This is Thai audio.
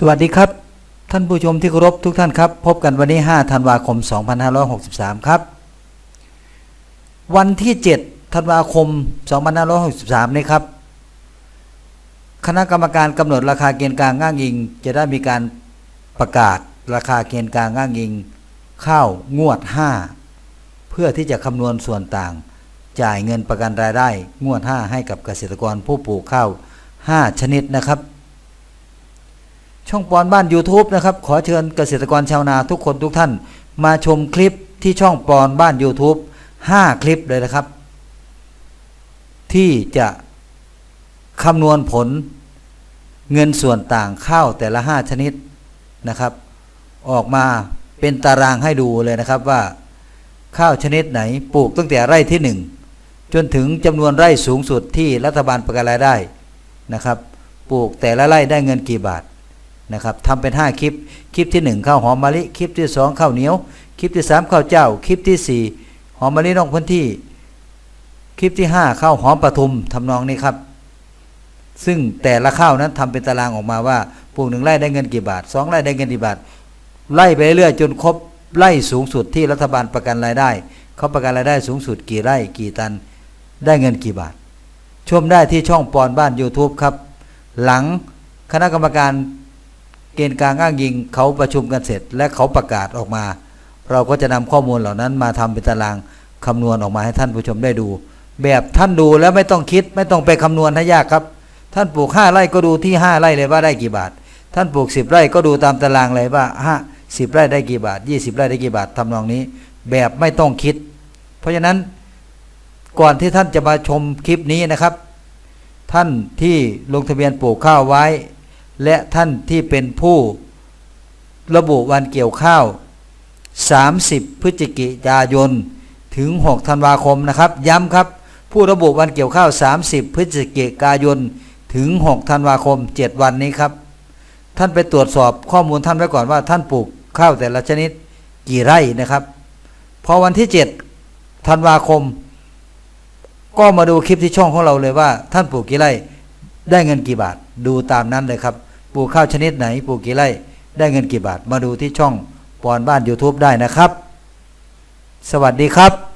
สวัสดีครับ ท่านผู้ชมที่เคารพทุกท่านครับ พบกันวันนี้ 5 ธันวาคม 2563 ครับ วันที่ 7 ธันวาคม 2563 นี้ครับ คณะกรรมการกำหนดราคาเกณฑ์กลางง่างยิง จะได้มีการประกาศราคาเกณฑ์กลางง่างยิง ข้าวงวด 5 เพื่อที่จะคำนวณส่วนต่าง จ่ายเงินประกันรายได้งวด 5 ให้กับเกษตรกรผู้ปลูกข้าว 5 ชนิดนะครับ ช่องปอนบ้าน YouTube นะครับ ขอเชิญเกษตรกรชาวนาทุกคนทุกท่าน มาชมคลิปที่ช่องปอนบ้าน YouTube 5 คลิปเลยนะครับ ที่จะคำนวณผลเงินส่วนต่างข้าวแต่ละ 5 ชนิดนะครับ ออกมาเป็นตารางให้ดูเลยนะครับว่า ข้าวชนิดไหนปลูกตั้งแต่ไร่ที่ 1 จนถึงจำนวนไร่สูงสุดที่รัฐบาลประกันรายได้นะครับ ปลูกแต่ละไร่ได้เงินกี่บาท นะครับทำเป็น 5 คลิป คลิปที่ 1 ข้าวหอมมะลิ คลิปที่ 2 ข้าวเหนียว คลิปที่ 3 ข้าวเจ้า คลิปที่ 4 หอมมะลินอกพื้นที่ คลิปที่ 5 ข้าวหอมปทุมทำนองนี้ครับ ซึ่งแต่ละข้าวนั้นทำเป็นตารางออกมาว่าปลูกหนึ่งไร่ได้เงินกี่บาทสองไร่ได้เงินกี่บาท ไล่ไปเรื่อยๆจนครบไร่สูงสุดที่รัฐบาลประกันรายได้ เขาประกันรายได้สูงสุดกี่ไร่กี่ตัน ได้เงินกี่บาท ชมได้ที่ช่องปอนบ้าน YouTube ครับ หลังคณะกรรมการ เกณฑ์การอ้างยิงเขาประชุมกันเสร็จ และเขาประกาศออกมา เราก็จะนำข้อมูลเหล่านั้นมาทำเป็นตารางคำนวณออกมาให้ท่านผู้ชมได้ดู แบบท่านดูแล้วไม่ต้องคิดไม่ต้องไปคำนวณให้ยากครับ ท่านปลูกห้าไร่ก็ดูที่ห้าไร่เลยว่าได้กี่บาท ท่านปลูกสิบไร่ก็ดูตามตารางเลยว่าห้าสิบไร่ได้กี่บาทยี่สิบไร่ได้กี่บาททำนองนี้ แบบไม่ต้องคิด เพราะฉะนั้นก่อนที่ท่านจะมาชมคลิปนี้นะครับ ท่านที่ลงทะเบียนปลูกข้าวไว้ และท่านที่เป็นผู้ระบุวันเกี่ยวข้าว 30 พฤศจิกายน ถึง 6 ธันวาคมนะครับ ย้ำครับ ผู้ระบุวันเกี่ยวข้าว 30 พฤศจิกายน ถึง 6 ธันวาคม 7 วันนี้ครับ ท่านไปตรวจสอบข้อมูลท่านไว้ก่อนว่าท่านปลูกข้าวแต่ละชนิดกี่ไร่นะครับ พอวันที่ 7 ธันวาคม ก็มาดูคลิปที่ช่องของเราเลยว่า ท่านปลูกกี่ไร่ได้เงินกี่บาทดูตามนั้นเลยครับ ปลูกข้าวชนิดไหนปลูกกี่ไร่ได้เงินกี่บาท มาดูที่ช่องปอนบ้าน YouTube ได้นะครับ สวัสดีครับ